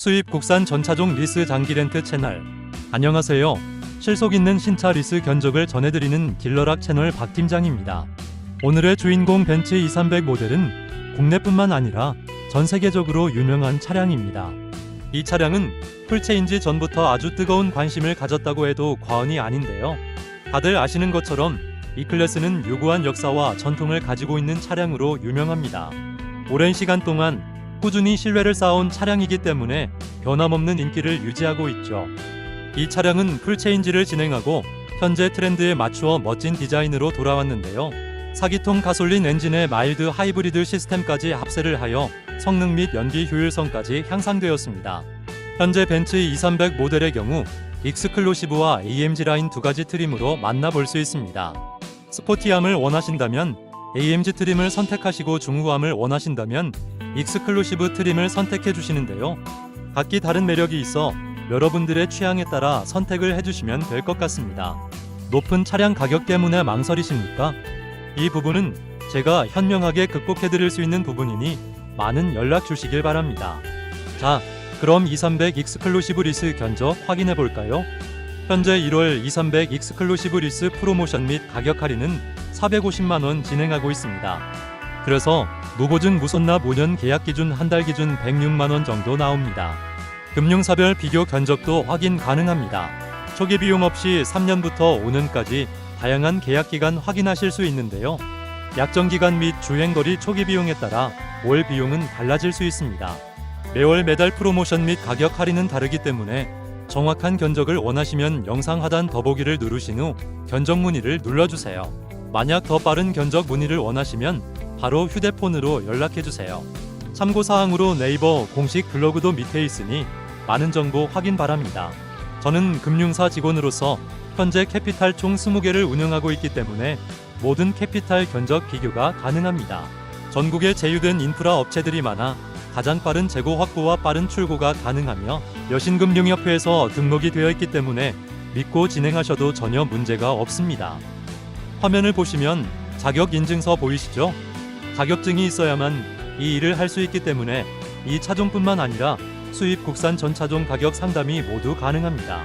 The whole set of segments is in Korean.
수입 국산 전차종 리스 장기 렌트 채널. 안녕하세요. 실속 있는 신차 리스 견적을 전해드리는 딜러락 채널 박 팀장입니다. 오늘의 주인공 벤츠 2300 모델은 국내뿐만 아니라 전 세계적으로 유명한 차량입니다. 이 차량은 풀체인지 전부터 아주 뜨거운 관심을 가졌다고 해도 과언이 아닌데요. 다들 아시는 것처럼 이 클래스는 유구한 역사와 전통을 가지고 있는 차량으로 유명합니다. 오랜 시간 동안 꾸준히 신뢰를 쌓아온 차량이기 때문에 변함없는 인기를 유지하고 있죠. 이 차량은 풀체인지를 진행하고 현재 트렌드에 맞추어 멋진 디자인으로 돌아왔는데요. 사기통 가솔린 엔진의 마일드 하이브리드 시스템까지 합세를 하여 성능 및 연비 효율성까지 향상되었습니다. 현재 벤츠 2300 모델의 경우 익스클루시브와 AMG 라인 두 가지 트림으로 만나볼 수 있습니다. 스포티함을 원하신다면 AMG 트림을 선택하시고 중후함을 원하신다면 익스클루시브 트림을 선택해 주시는데요. 각기 다른 매력이 있어 여러분들의 취향에 따라 선택을 해주시면 될 것 같습니다. 높은 차량 가격 때문에 망설이십니까? 이 부분은 제가 현명하게 극복해 드릴 수 있는 부분이니 많은 연락 주시길 바랍니다. 자, 그럼 2300 익스클루시브 리스 견적 확인해 볼까요? 현재 1월 2300 익스클루시브 리스 프로모션 및 가격 할인은 450만 원 진행하고 있습니다. 그래서 무보증 무손납 5년 계약 기준 한 달 기준 106만 원 정도 나옵니다. 금융사별 비교 견적도 확인 가능합니다. 초기 비용 없이 3년부터 5년까지 다양한 계약 기간 확인하실 수 있는데요. 약정 기간 및 주행 거리 초기 비용에 따라 월 비용은 달라질 수 있습니다. 매월 매달 프로모션 및 가격 할인은 다르기 때문에 정확한 견적을 원하시면 영상 하단 더보기를 누르신 후 견적 문의를 눌러주세요. 만약 더 빠른 견적 문의를 원하시면 바로 휴대폰으로 연락해 주세요. 참고 사항으로 네이버 공식 블로그도 밑에 있으니 많은 정보 확인 바랍니다. 저는 금융사 직원으로서 현재 캐피탈 총 20개를 운영하고 있기 때문에 모든 캐피탈 견적 비교가 가능합니다. 전국에 제휴된 인프라 업체들이 많아 가장 빠른 재고 확보와 빠른 출고가 가능하며 여신금융협회에서 등록이 되어 있기 때문에 믿고 진행하셔도 전혀 문제가 없습니다. 화면을 보시면 자격 인증서 보이시죠? 자격증이 있어야만 이 일을 할 수 있기 때문에 이 차종뿐만 아니라 수입 국산 전차종 가격 상담이 모두 가능합니다.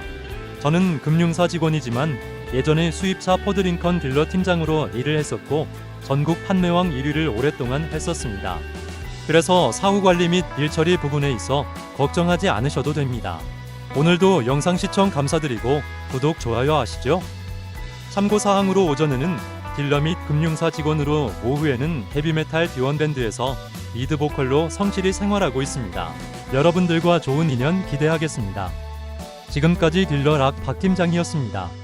저는 금융사 직원이지만 예전에 수입차 포드링컨 딜러 팀장으로 일을 했었고 전국 판매왕 1위를 오랫동안 했었습니다. 그래서 사후 관리 및 일처리 부분에 있어 걱정하지 않으셔도 됩니다. 오늘도 영상 시청 감사드리고 구독, 좋아요 하시죠. 참고 사항으로 오전에는 딜러 및 금융사 직원으로 오후에는 헤비메탈 디원밴드에서 리드 보컬로 성실히 생활하고 있습니다. 여러분들과 좋은 인연 기대하겠습니다. 지금까지 딜러 락 박 팀장이었습니다.